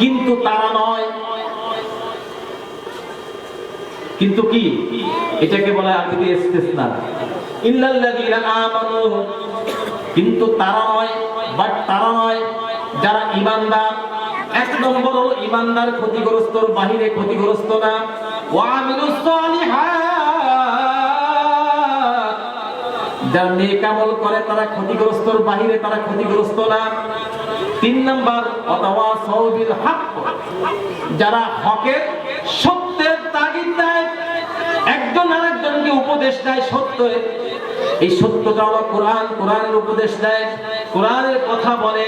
কিন্তু তারা নয়। কিন্তু কি? এটাকে বলা আরবিতে ইস্তেসনা। ইল্লাল্লাযীনা আমানু। কিন্তু তারা নয় বাট তারা নয়, যারা ঈমানদার। এক নম্বর হলো ঈমানদার ক্ষতিগ্রস্তর বাহিরে ক্ষতিগ্রস্ত না। ওয়া আমিলুস সালিহাত। যারা নেক আমল করে, তারা ক্ষতিগ্রস্তর বাহিরে তারা ক্ষতিগ্রস্ত না। তিন নাম্বার অথবা সৌবিল হক। যারা হকের সত্যের তাগিদ দেয়, একজন আরেকজনকে উপদেশ দেয় সত্যের এই সত্যটা হলো কোরআন, কোরআনের উপদেশ দেয়। কোরআনের কথা বলে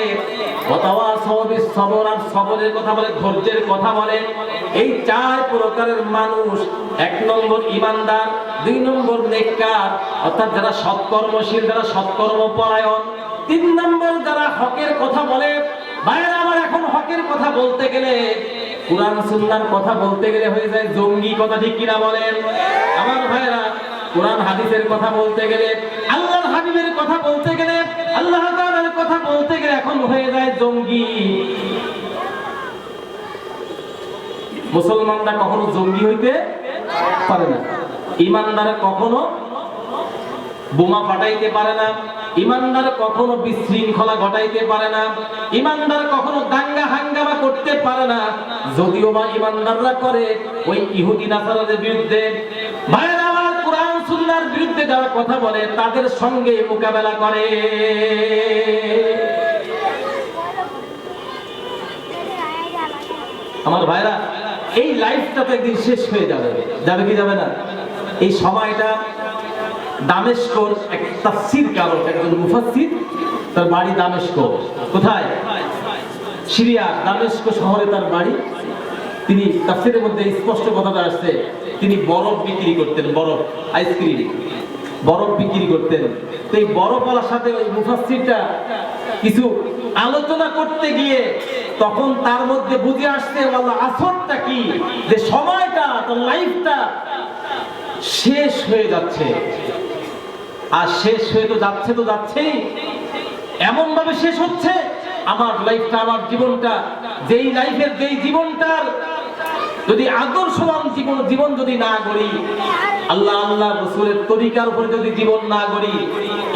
অথবা সবিস সবর আর সবরের কথা বলে, ধৈর্যের কথা বলে। এই চার প্রকারের মানুষ, এক নম্বর ইমানদার, দুই নম্বর নেককার। অর্থাৎ যারা সৎকর্মশীল, যারা সৎকর্ম পরায়ণ তিন নম্বর যারা হকের কথা বলে, ভাইয়েরা আমার এখন হকের কথা বলতে গেলে, কোরআন সুন্নাহর কথা বলতে গেলে হয়ে যায় জঙ্গি কথা, ঠিক কিনা বলেন? আমার ভাইয়েরা, কোরআন, হাদিসের কথা বলতে গেলে, আল্লাহর হাবিবের কথা বলতে গেলে, আল্লাহ তাআলার কথা বলতে গেলে এখন হয়ে যায় জঙ্গি। মুসলমানরা কখনো জঙ্গি হইতে পারে না। ইমানদার কখনো বোমা ফাটাইতে পারে না। ইমানদার কখনো বিশৃঙ্খলা ঘটাইতে পারে না, ইমানদার কখনো দাঙ্গা হাঙ্গামা করতে পারে না। যদিও বা ইমানদাররা করে, ওই ইহুদি নাসারাদের বিরুদ্ধে। আমার কোরআন সুন্নাহর বিরুদ্ধে যারা কথা বলে, তাদের সঙ্গে মোকাবেলা করে। আমার ভাইরা, এই লাইফটা তো একদিন শেষ হয়ে যাবে। যাবে কি যাবে না? এই সময়টা দামেস্কর এক তাফসীর কারক একজন মুফাসসির, তার বাড়ি দামেস্ক কোথায়? সিরিয়া, দামেস্ক শহরে তার বাড়ি। তিনি তাফসীরের মধ্যে স্পষ্ট কথাটা আসছে তিনি বরফ বিক্রি করতেন, বরফ আইসক্রিম বরফ বিক্রি করতেন। তো এই বরফওয়ালার সাথে ওই মুফাসসিরটা কিছু আলোচনা করতে গিয়ে তখন তার মধ্যে বুঝে আসছে, আল্লাহ, আসরটা কি? যে সময়টা, তার লাইফটা শেষ হয়ে যাচ্ছে। আর শেষ হয়ে তো যাচ্ছে তো যাচ্ছেই। এমন ভাবে শেষ হচ্ছে, আমার লাইফটা, আমার জীবনটা, যেই লাইফের যেই জীবনটার যদি আদর্শবান জীবন জীবন যদি না করি, আল্লাহ আল্লাহ রসুলের তরিকার উপরে যদি জীবন না করি,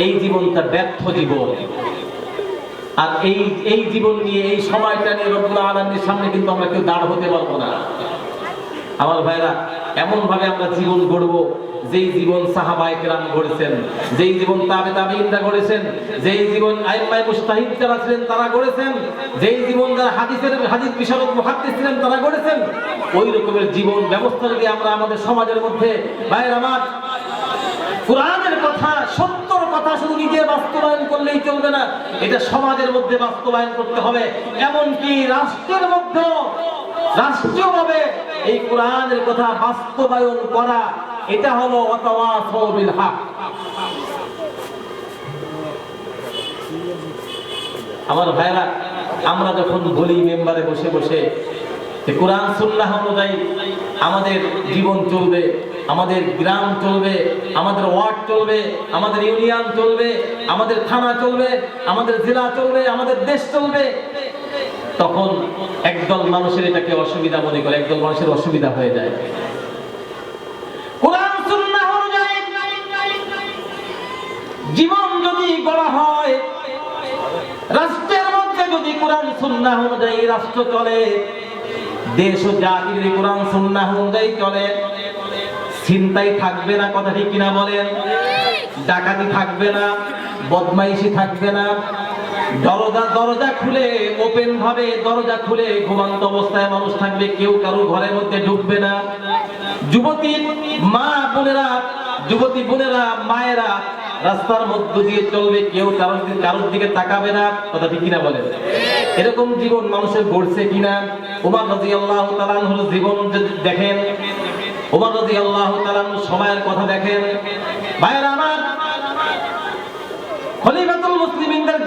এই জীবনটা ব্যর্থ জীবন। আর এই এই জীবন নিয়ে, এই সময়টা নিয়ে রব্বুল আলমীর সামনে কিন্তু আমরা কেউ দাঁড় হতে পারব না। আমার ভাইরা এমন ভাবে আমরা জীবন গড়ব, যেই জীবন সাহাবায়ে কেরাম গড়েছেন, যেই জীবন তাবে তাবেঈনরা গড়েছেন, যেই জীবন আইম্মায়ে মুস্তাহিদ যারা ছিলেন তারা গড়েছেন, যেই জীবন যারা হাদিসের হাদিস বিশারদ মুহাদ্দিস ছিলেন তারা গড়েছেন, ওই রকমের জীবন ব্যবস্থা যদি আমরা আমাদের সমাজের মধ্যে, ভাইয়ের আমার, কোরআনের কথা, সত্যর কথা শুধু নিজে বাস্তবায়ন করলেই চলবে না, এটা সমাজের মধ্যে বাস্তবায়ন করতে হবে, এমনকি রাষ্ট্রের মধ্যে রাষ্ট্রীয়ভাবে এই কোরআনের কথা বাস্তবায়ন করা, এটা হলো অতওয়াসৌ বিল হক আমার ভাইরা আমরা যখন বলি মেম্বারে বসে বসে যে কোরআন সুন্নাহ অনুযায়ী আমাদের জীবন চলবে, আমাদের গ্রাম চলবে, আমাদের ওয়ার্ড চলবে, আমাদের ইউনিয়ন চলবে, আমাদের থানা চলবে, আমাদের জেলা চলবে, আমাদের দেশ চলবে তখন একদল মানুষের এটাকে অসুবিধা মনে করে, একদল মানুষের অসুবিধা হয়ে যায়। জীবন যদি গড়া হয়, রাষ্ট্রের মধ্যে যদি কোরআন, সুন্নাহ অনুযায়ী রাষ্ট্র চলে, দেশ ও জাতি যদি কোরআন, সুন্নাহ অনুযায়ী চলে চিন্তাই থাকবে না কথা কিনা বলেন? ডাকাতি থাকবে না, বদমাইশি থাকবে না দরজা দরজা খুলে ওপেন ভাবে দরজা খুলে ঘুমান্ত অবস্থায় মানুষ থাকবে, কেউ কারও ঘরের মধ্যে ঢুকবে না। যুবতী মা বোনেরা, যুবতী বোনেরা, মায়েরা, রাস্তার মধ্য দিয়ে চলবে, কেউ কারোর দিকে কারোর দিকে তাকাবে না। কথা ঠিক কিনা বলেন? এরকম জীবন মানুষের গড়ছে কিনা? উমার রাদিয়াল্লাহু তাআলা হলো জীবন দেখেন, উমার আল্লাহ তালান সময়ের কথা দেখেন। ভাইরা আমার মুসলিমিনদের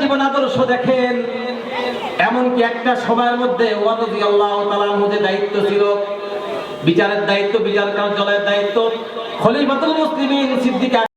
জীবন আদর্শ দেখেন, এমনকি একটা সময়ের মধ্যে তাআলার মধ্যে দায়িত্ব ছিল, বিচারের দায়িত্ব বিচার কার্যালয়ের দায়িত্ব, খলিফাতুল মুসলিমিন সিদ্দিক